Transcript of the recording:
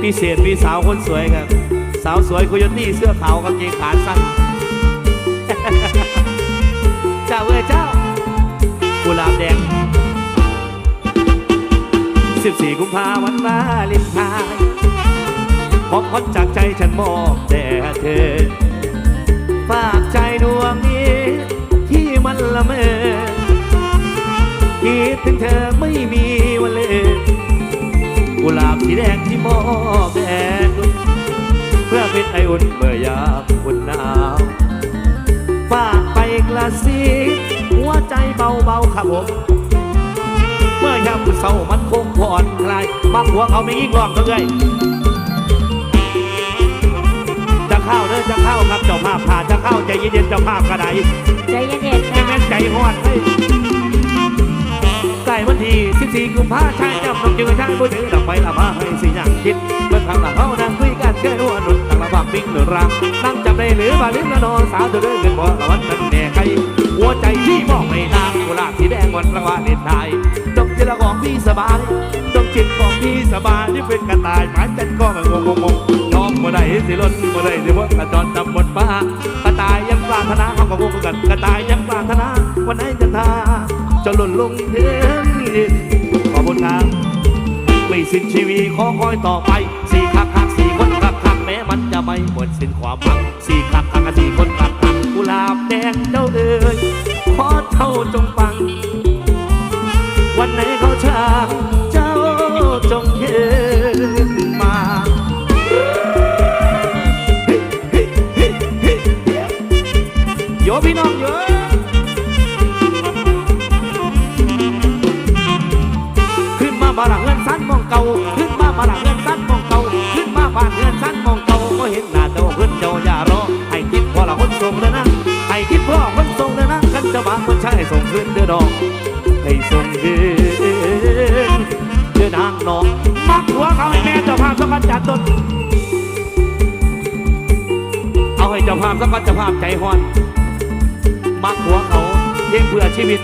พิเศษมีสาวคนสวยครับ สาวสวยคุยตี้เสื้อขาวกางเกงขาสั้นเจ้าเอ้ยเจ้ากุหลาบแดง 14 กุมภาวันวาเลนไทน์ของขวัญจากใจฉันมอบแด่เธอ ฝากใจดวงนี้ ที่มันละเมอคิดถึงเธอไม่มี กุหลาบสีแดงที่มอบแด่คุณเพื่อเป็นไออุ่นเมื่อยามอุ่นหนาวฝากไปกระซิบหัวใจเบาๆครับผมเมื่อยามเศร้ามันคงผ่อนคลายบางหัวเขาไม่ยิ่งร้องเขาเลยจะเข้าเด้อจะเข้าครับเจ้าภาพผ่านจะเข้าใจเย็นๆเจ้าภาพกระไดใจเย็นๆแม่ค่ะแม่นใจห้อนเลยใกล้วัน ที่กุมภาชายจำต้องจือชายผู้ถือดอกไม้ละมาให้สิอย่างคิดเมื่อครั้งลังเขานั่งคุยกันแค่หัวหนุนต่างละบากปิ้งหรือรักนั่งจำได้หรือบาลิ้มละนอนสาวเธอเดินเงินบ่ละวันนั้นแน่ใครหัวใจที่มองไม่นางกุหลาบสีแดงวันรางวัลเด่นไทยจงจิตละของพี่สบายจงจิตของพี่สบายที่เป็นกระต่ายหมายจันก็ไม่งงงงยอมบ่ได้สิล้นบ่ได้สิว่ากระจรจำบนฟ้ากระต่ายยังปรารถนาเขาก็งงกันกระต่ายยังปรารถนาวันไหนจะทาจะหล่นลงเดิน นขอบคุณครับไม่สิ้นชีวิตขอคอยต่อไปสี่คักคักสี่คนคักคักแม้มันจะไม่หมดสิ้นความหวังสี่คักคักสี่คนคักคักกุหลาบแดงเจ้าเอ๋ยขอเท่าจงฟัง วันไหนเขาช้างเจ้าจงเห็นมาโยพี่น้อง นมาบาระเงินสั้นมองเก่าขึ้นมาบาระเงินสั้นมองเก่าขึ้นมาบ้านเงินสั้นมองเก่าก็เห็นหน้าเจ้าขึ้นเจ้าอย่ารอให้คิดพ่อละคนส่งเลยนะให้คิดพ่อคนส่งเลยนะกันจะบางคนใช่ส่งขึ้นเดือดอกให้ส่งขึ้นเดือนางนองมักหัวเขาให้แม่เจ้าภาพสักวันจัดต้นเอาให้เจ้าภาพสักวันเจ้าภาพใจหอนมักหัวเขาเพียงเพื่อชีวิต